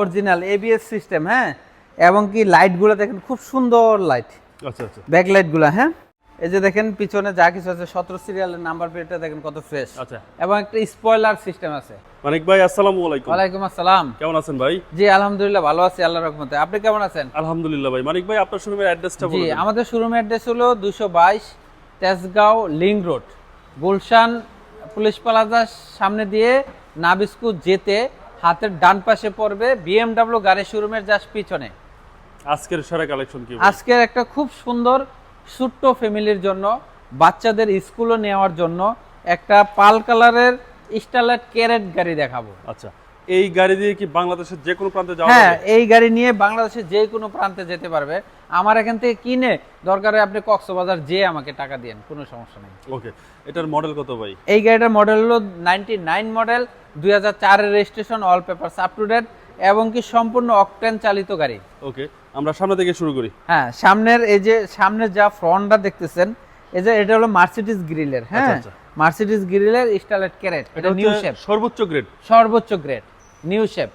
Original ABS system হ্যাঁ? এবং কি লাইটগুলো দেখেন খুব সুন্দর লাইট আচ্ছা আচ্ছা। ব্যাক লাইটগুলো হ্যাঁ? এই যে দেখেন পিছনে যা কিছু আছে সতেরো সিরিয়ালের নাম্বার প্লেটটা দেখেন কত ফ্রেশ আচ্ছা। এবং একটা স্পয়লার সিস্টেম আছে। মানিক ভাই আসসালামু আলাইকুম। ওয়ালাইকুম আসসালাম। কেমন আছেন ভাই? জি আলহামদুলিল্লাহ ভালো আছি আল্লাহ রহমতে। আপনি কেমন আছেন? আলহামদুলিল্লাহ ভাই। মানিক ভাই আপনার শোরুমের অ্যাড্রেসটা জি আমাদের শোরুম অ্যাড্রেস হলো দুশো বাইশ Tejgaon link road. Gulshan police প্লাজার সামনে দিয়ে নাবিস্কু যেতে হাতের ডান পাশে পড়বে বিএমডাব্লিউ গাড়ির শোরুমের জাস্ট পিছনে। আজকের সেরা কালেকশন কি আজকের একটা খুব সুন্দর ছোট্ট ফ্যামিলির জন্য বাচ্চাদের স্কুলে নেওয়ার জন্য একটা পাল কালারের স্টারলাইট ক্যারেট গাড়ি দেখাবো। আচ্ছা এই গাড়ি দিয়ে কি বাংলাদেশের যে কোনো প্রান্তে যাওয়া হ্যাঁ এই গাড়ি নিয়ে বাংলাদেশের যে কোনো প্রান্তে যেতে পারবে। আমার এখান থেকে কিনে দরকার হয় আপনি কক্সবাজার যেয়ে আমাকে টাকা দিন কোনো সমস্যা নেই। ওকে এটার মডেল কত ভাই? এই গাড়িটার মডেল হলো নাইনটি নাইন মডেল দুই হাজার চারের registration all paper up to date এবং কি সম্পূর্ণ অকটেন চালিত গাড়ি। ওকে আমরা সামনে থেকে শুরু করি। হ্যাঁ সামনের এই যে সামনের যা ফ্রন্টটা দেখতেছেন এই যে এটা হলো গ্রিলের হ্যাঁ? আচ্ছা। গ্রিলের স্টারলেট ক্যারেট এটা নিউ শেপ সর্বোচ্চ গ্রেড সর্বোচ্চ গ্রেড নিউ শেপ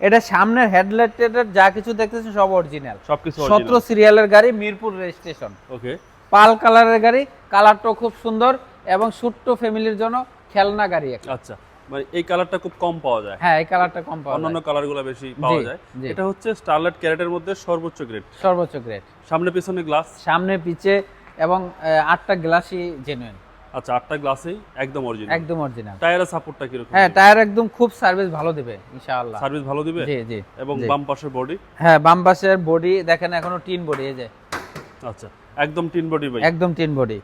এটা সামনের হেডলাইটের যা কিছু দেখতেছেন সব অরিজিনাল সবকিছু সতেরো সিরিয়ালের গাড়ি মিরপুর রেজিস্ট্রেশন ওকে। পাল কালারের গাড়ি কালারটাও খুব সুন্দর এবং ছোট্ট ফ্যামিলির জন্য খেলনা গাড়ি একটা। আচ্ছা। মানে এই কালারটা খুব কম পাওয়া যায়। হ্যাঁ এই কালারটা কম পাওয়া অন্যান্য কালারগুলো বেশি পাওয়া যায়। এটা হচ্ছে স্টারলাইট ক্যারেটের মধ্যে সর্বোচ্চ গ্রেড সর্বোচ্চ গ্রেড সামনে পিছনে গ্লাস সামনে পিছে এবং আটটা গ্লাসই জেনুইন আচ্ছা আটটা গ্লাসেই একদম অরিজিনাল একদম অরিজিনাল টায়ারের সাপোর্টটা কীরকম? হ্যাঁ টায়ার একদম খুব সার্ভিস ভালো দেবে ইনশাআল্লাহ। সার্ভিস ভালো দিবে? জি জি এবং বাম পাশের বডি হ্যাঁ বাম পাশের বডি দেখেন এখনও টিন বডি এই যে। আচ্ছা একদম টিন বডি ভাই। একদম টিন বডি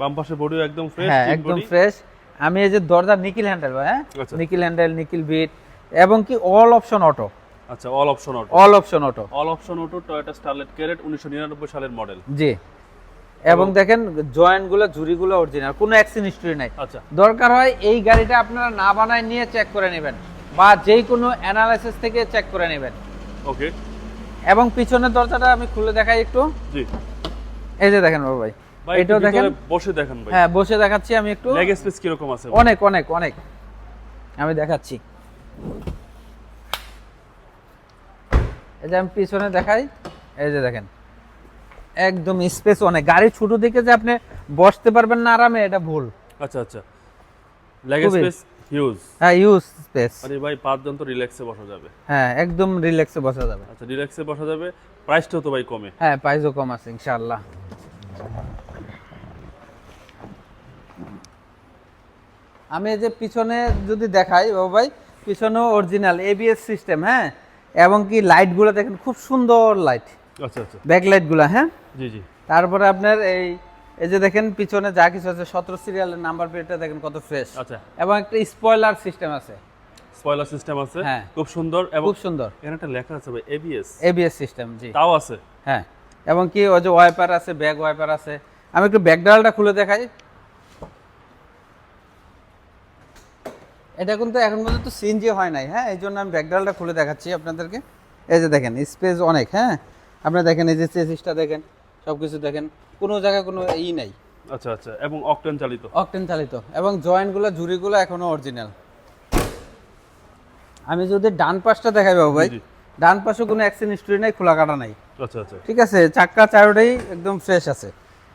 বাম পাশের বডিও একদম ফ্রেশ হ্যাঁ একদম ফ্রেশ আমি এই যে দরজা নিকিল হ্যান্ডেল হ্যাঁ? আচ্ছা। নিকিল হ্যান্ডেল নিকিল বিট এবং কি অল অপশন অটো? আচ্ছা all option auto. All option auto. All option auto Toyota Starlet Carat 1999 সালের মডেল। জি। এবং দেখেন জয়েন্টগুলো জুড়ি গুলো অরিজিনাল কোনো অ্যাক্সিডেন্ট হিস্ট্রি নাই। আচ্ছা। দরকার হয় এই গাড়িটা আপনারা না বানায় নিয়ে চেক করে নেবেন বা যে কোনো অ্যানালাইসিস থেকে চেক করে নেবেন। ওকে এবং পিছনের দরজাটা আমি খুলে দেখাই একটু। জি। এই যে দেখেন বাবু ভাই এটাও দেখেন? বসে দেখেন ভাই। হ্যাঁ বসে দেখাচ্ছি আমি একটু। লেগ স্পেস কি রকম আছে অনেক অনেক অনেক। আমি দেখাচ্ছি। এই যে আমি পিছনে দেখাই এই যে দেখেন। একদম স্পেস অনেক। গাড়ি ছোট দিকে যে আপনি বসতে পারবেন না আরামে এটা ভুল। আচ্ছা আচ্ছা। লেগ স্পেস হিউজ হ্যাঁ ইউজ স্পেস মানে ভাই পাঁচজন তো রিল্যাক্সে বসা যাবে। হ্যাঁ একদম রিল্যাক্সে বসা যাবে। আচ্ছা রিল্যাক্সে বসা যাবে। প্রাইসটাও তো ভাই কমে। হ্যাঁ প্রাইসও কম আছে ইনশাআল্লাহ। আমি যে পিছনে যদি দেখাই বাবু ভাই পিছনেও অরিজিনাল এবিএস সিস্টেম হ্যাঁ? এবং কি লাইটগুলো দেখেন খুব সুন্দর লাইট আচ্ছা আচ্ছা। ব্যাক লাইটগুলো হ্যাঁ? জি জি। তারপরে আপনার এই এই যে দেখেন পিছনে যা কিছু আছে সতেরো সিরিয়ালের নাম্বার প্লেটটা দেখেন কত ফ্রেশ আচ্ছা। এবং একটা স্পয়লার সিস্টেম আছে। স্পয়লার সিস্টেম আছে। হ্যাঁ। খুব সুন্দর এবং খুব সুন্দর। এখানে একটা লেখা আছে ভাই এবিএস এবিএস সিস্টেম জি। তাও আছে। হ্যাঁ। এবং কি ওই যে ওয়াইপার আছে ব্যাক ওয়াইপার আছে। আমি একটু ব্যাক ডালটা খুলে দেখাই। এটা কিন্তু এখন পর্যন্ত সিএনজি হয় নাই হ্যাঁ? এই জন্য আমি ব্যাক ডালটা খুলে দেখাচ্ছি আপনাদেরকে। এই যে দেখেন স্পেস অনেক হ্যাঁ? আপনারা দেখেন এই যে চেসিসটা দেখেন সব কিছু দেখেন কোনো জায়গায় কোনো ই নাই। আচ্ছা আচ্ছা এবং অকটেন চালিত। অকটেন চালিত এবং জয়েন্টগুলো জুড়িগুলো এখনও অরিজিনাল আমি যদি ডান পাশটা দেখাই বাবু ভাই। ডান পাশে কোনো অ্যাক্সিডেন্ট হিস্ট্রি নাই খোলা কাটা নাই। আচ্ছা আচ্ছা। ঠিক আছে চাক্কা চারোটাই একদম ফ্রেশ আছে।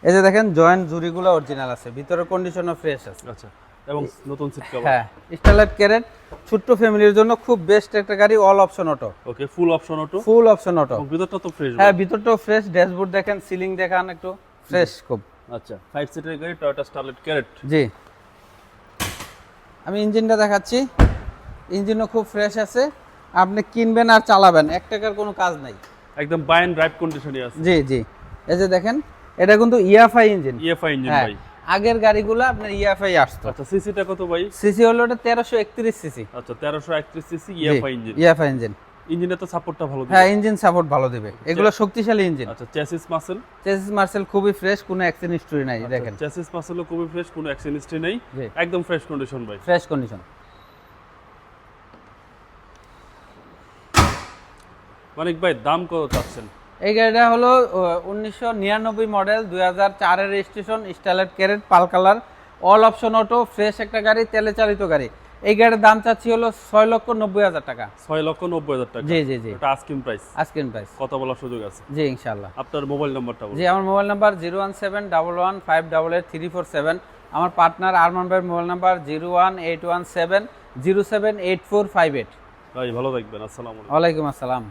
এই যে দেখেন জয়েন্ট জুড়িগুলো অরিজিনাল আছে ভিতরের কন্ডিশনও ফ্রেশ আছে। আচ্ছা। এবং নতুন সিট কভার হ্যাঁ স্টারলাইট ক্যারেট ছোট্ট ফ্যামিলির জন্য খুব বেস্ট একটা গাড়ি all option auto okay full option auto full option auto ভিতরটা তো ফ্রেশ হ্যাঁ ভিতরটাও ফ্রেশ ড্যাশবোর্ড দেখেন সিলিং দেখান একটু ফ্রেশ খুব। আচ্ছা ফাইভ সিটের গাড়ি টয়োটা স্টারলেট ক্যারেট জি। আমি ইঞ্জিনটা দেখাচ্ছি। ইঞ্জিনও খুব ফ্রেশ আছে। আপনি কিনবেন আর চালাবেন এক টাকার কোনো কাজ নাই। একদম বাই অ্যান্ড ড্রাইভ কন্ডিশনই আছে। জি জি। এই যে দেখেন এটা কিন্তু ইএফআই ইঞ্জিন ইএফআই ইঞ্জিন ভাই। আগের গাড়িগুলো আপনার ইএফআই আসতো। আচ্ছা সিসিটা কত ভাই? সিসি হলো তেরোশো একত্রিশ সিসি আচ্ছা তেরোশো একত্রিশ CC EFI engine EFI engine ইঞ্জিনের তো সাপোর্টটা ভালো দিবে। হ্যাঁ ইঞ্জিন সাপোর্ট ভালো দেবে। এগুলো শক্তিশালী ইঞ্জিন আচ্ছা চেসিস মাসেল চেসিস মার্সেল খুবই ফ্রেশ কোনো অ্যাক্সিডেন্ট হিস্টরি নাই দেখেন। চেসিস মাসেলও খুবই ফ্রেশ কোনো অ্যাক্সিডেন্ট হিস্ট্রি নেই। একদম ফ্রেশ কন্ডিশন ভাই। ফ্রেশ কন্ডিশন মানিক ভাই দাম কত চাচ্ছেন? এই গাড়িটা হলো উনিশশো নিরানব্বই মডেল দুই হাজার চারের রেজিস্ট্রেশন স্টাইলার ক্যারেট পাল colour all option auto fresh একটা গাড়ি তেলে চালিত গাড়ি। এই গাড়ির দাম চাচ্ছি হলো ছয় লক্ষ নব্বই হাজার টাকা। ছয় লক্ষ নব্বই হাজার টাকা। জি জি জি। এটা প্রাইস আজকের প্রাইস কথা বলার সুযোগ আছে। জি ইনশাল্লাহ আপনার মোবাইল নাম্বারটা জি আমার mobile number zero one seven double one five double eight three four seven আমার পার্টনার আরমান ভাইয়ের mobile number zero one eight one seven zero seven eight four five eight ভাই ভালো থাকবেন। আসসালাম আলাইকুম। ওয়ালাইকুম আসসালাম।